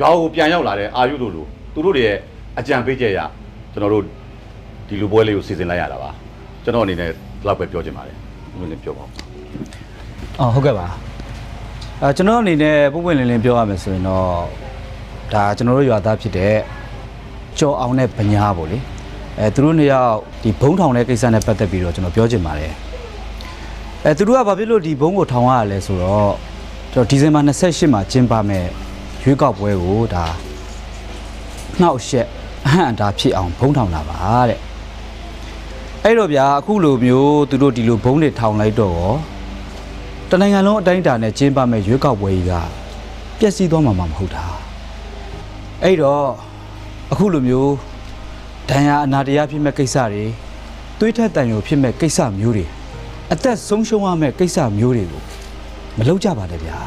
ရွာကိုပြန်ရောက်လာတဲ့အာယုတို့လိုသူတို့တွေရဲ့အကြံပေးချက်ရကျွန်တော်တို့ဒီလူပွဲလေးကိုစီစဉ်လိုက်ရတာပါကျွန်တော်အနေနဲ့ဒီလောက်ပဲပြောချင်ပါတယ်ဘယ်လိုလဲပြောပါဦးအော်ဟုတ်ကဲ့ပါအဲကျွန်တော်အနေနဲ့ပုံပွင့်လင်းလင်းပြောရမယ်ဆိုရင်တော့ဒါကျွန်တော်တို့ရွာသားဖြစ်တဲ့ကျော်အောင်နဲ့ဗညာပေါ့လေအဲသူတို့နှစ်ယောက်ဒီဘုံထောင်တဲ့ကိစ္စနဲ့ပတ်သက်ပြီးတော့ကျွန်တော်ပြောချင်ပါတယ်အဲသူတို့ကဘာဖြစ်လို့ဒီဘုံကိုထောင်ရလဲဆိုတော့ကျွန်တော်ဒီဇင်ဘာ28မှာကျင်းပမယ် ရွေးကောက်ပွဲကိုဒါနှောက်ရက်အဟန့်အတားဖြစ်အောင်ဘုံထောင်တာပါတဲ့အဲ့တော့ဗျာအခုလိုမျိုးသူတို့ဒီလိုဘုံတွေထောင်လိုက်တော့ရောတနိုင်ငံလုံးအတိုင်းအတာနဲ့ကျင်းပမဲ့ရွေးကောက်ပွဲကြီးကပျက်စီးသွားမှာမဟုတ်တာအဲ့တော့အခုလိုမျိုးဒဏ်ရာအနာတရားဖြစ်မဲ့ကိစ္စတွေသွေးထက်တန်ရုံဖြစ်မဲ့ကိစ္စမျိုးတွေအသက်ဆုံးရှုံးရမဲ့ကိစ္စမျိုးတွေကိုမလုပ်ကြပါနဲ့ဗျာ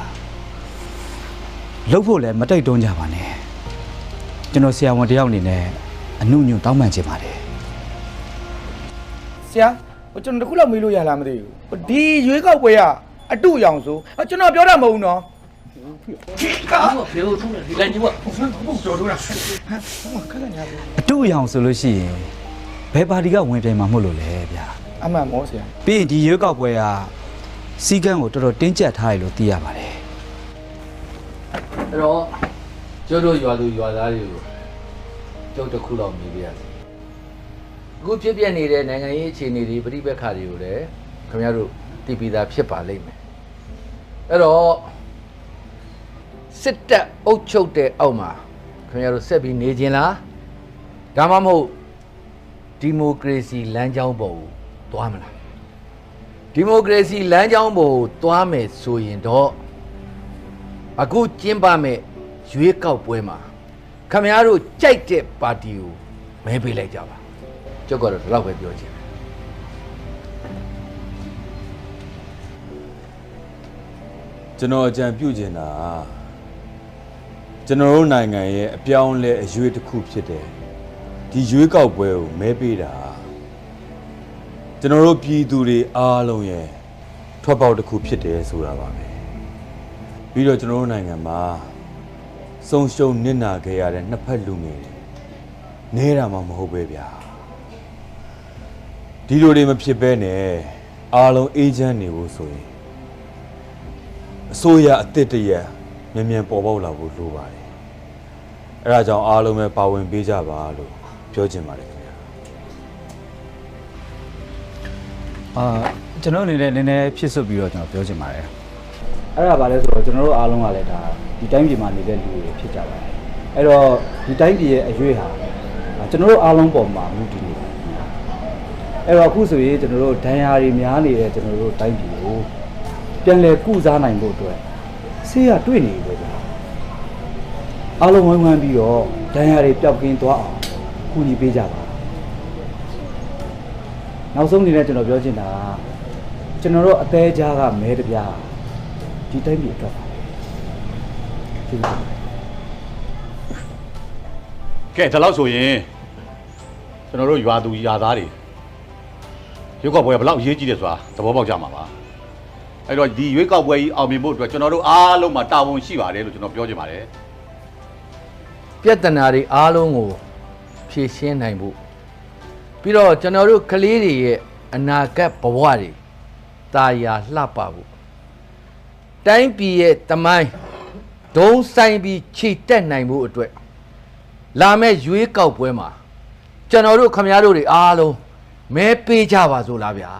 လုပ်ဖို့လည်းမတိုက်တွန်းကြပါနဲ့ကျွန်တော်ဆရာဝန်တယောက်အနေနဲ့အမှုညွန့်တောင်းပန်ချင်ပါတယ်ဆရာဟိုကျွန်တော်တခုလောက်မေးလို့ရလားမသိဘူးဟိုဒီရွေးကောက်ပွဲကအတုအယောင်ဆိုဟိုကျွန်တော်ပြောတာမဟုတ်ဘူးနော်အတူအယောင်ဆိုလို့ရှိရင်ဘယ်ပါတီကဝင်ပြိုင်မှာမဟုတ်လို့လဲဗျာအမှန်မောဆရာပြီးရင်ဒီရွေးကောက်ပွဲကစီကန်းကိုတော်တော်တင်းကျပ်ထားရလို့သိရပါတယ် အဲ့တော့ကျုပ်တို့ရွာသူရွာသားတွေကိုကျုပ်တစ်ခုလောက်မြည်ပြရစီအခုဖြစ်ပြနေတဲ့နိုင်ငံရေးအခြေအနေတွေပြိပက္ခတွေကိုလည်းခင်ဗျားတို့သိပြီးသားဖြစ်ပါလိမ့်မယ်အဲ့တော့စစ်တပ်အုပ်ချုပ်တဲ့အောက်မှာခင်ဗျားတို့ဆက်ပြီးနေခြင်းလားဒါမှမဟုတ်ဒီမိုကရေစီလမ်းကြောင်းပေါ်ကိုသွားမလားဒီမိုကရေစီလမ်းကြောင်းပေါ်ကိုသွားမယ်ဆိုရင်တော့ အခုကျင်းပမဲ့ရွေးကောက်ပွဲမှာခမရတို့ကြိုက်တဲ့ပါတီကိုမဲပေးလိုက်ကြပါကျုပ်ကတော့ဒီလောက်ပဲပြောချင်တယ်ကျွန်တော်အကြံပြုချင်တာကျွန်တော်တို့နိုင်ငံရဲ့အပြောင်းအလဲအရွေးတစ်ခုဖြစ်တယ်ဒီရွေးကောက်ပွဲကိုမဲပေးတာကျွန်တော်တို့ပြည်သူတွေအားလုံးရဲ့ထွက်ပေါက်တစ်ခုဖြစ်တယ်ဆိုတာပါပဲ ပြီးတော့ကျွန်တော်တို့နိုင်ငံမှာစုံရှုံနစ်နာခဲ့ရတဲ့နှစ်ဖက်လူငယ်တွေနေတာမှမဟုတ်ပဲဗျာဒီလိုတွေမဖြစ်ဘဲနဲ့အားလုံးအေဂျင့်နေဖို့ဆိုရင်အစိုးရအစ်စ်တရက်မြန်မြန်ပေါ်ပေါက်လာဖို့လိုပါတယ်။အဲဒါကြောင့်အားလုံးပဲပါဝင်ပေးကြပါလို့ပြောချင်ပါတယ်ခင်ဗျာအာကျွန်တော်အနေနဲ့နည်းနည်းဖြစ်စွတ်ပြီးတော့ကျွန်တော်ပြောချင်ပါတယ် အဲ့ဒါဘာလဲဆိုတော့ကျွန်တော်တို့အားလုံးကလည်းဒါဒီတိုင်းပြည်မှာနေတဲ့လူတွေဖြစ်ကြပါတယ်အဲ့တော့ဒီတိုင်းပြည်ရဲ့အရွေးဟာအာကျွန်တော်တို့အားလုံးပေါ်မှာမူတည်နေပါတယ်ခင်ဗျာအဲ့တော့အခုဆိုရင်ကျွန်တော်တို့ဒဏ်ရာတွေများနေတဲ့ကျွန်တော်တို့တိုင်းပြည်ကိုပြန်လည်ကုစားနိုင်ဖို့အတွက်ဆေးရတွေ့နေပြီပဲဗျာအားလုံးဝိုင်းဝန်းပြီးတော့ဒဏ်ရာတွေပျောက်ကင်းသွားအောင်ကူညီပေးကြပါနောက်ဆုံးအနေနဲ့ကျွန်တော်ပြောချင်တာကကျွန်တော်တို့အသေးကြားကမဲတပြား ဒီတိုင်းပြည်အတွက်ပါကျေးဇူးတင်ပါတယ်ကဲဒါလောက်ဆိုရင်ကျွန်တော်တို့ရွာသူရွာသားတွေရွေးကောက်ပွဲကဘယ်လောက်အရေးကြီးတယ်ဆိုတာသဘောပေါက်ကြမှာပါအဲ့တော့ဒီရွေးကောက်ပွဲကြီးအောင်မြင်ဖို့အတွက်ကျွန်တော်တို့အားလုံးမှာတာဝန်ရှိပါတယ်လို့ကျွန်တော်ပြောချင်ပါတယ်ပြဿနာတွေအားလုံးကိုဖြေရှင်းနိုင်ဖို့ပြီးတော့ကျွန်တော်တို့ကလေးတွေရဲ့အနာဂတ်ဘဝတွေတာယာလှပဖို့ တိုင်းပြည်ရဲ့တမိုင်းဒုံဆိုင်ပြီးခြိတက်နိုင်ဖို့အတွက်လာမယ့်ရွေးကောက်ပွဲမှာကျွန်တော်တို့ခမရတို့တွေအားလုံးမဲပေးကြပါစို့လားဗျာ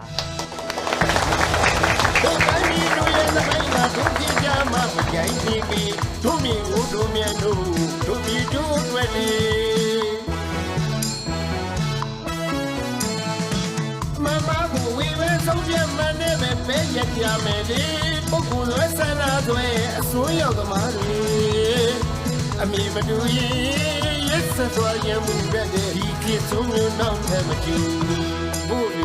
တို့တိုင်းပြည်တို့ရဲ့သမိုင်းမှာတို့ကြည့်ကြမှာမကြိုက်သေးပြီတို့မြင်ဦးတို့မြတ်တို့တို့ဒီတို့အတွက်လေမမကိုဝေဝဲဆုံးဖြတ်မှန်းနဲ့ပဲပဲရကြမယ်လေ ပုဂ္ဂိုလ်လွဲဆန္ဒတွေအစိုးရသမားတွေအမိမတူရင်ရက်ဆက်သွားရမှုပဲဒီကိစ္စမျိုးနောက်ထပ်မကြည့်ဘူးဘို့လီ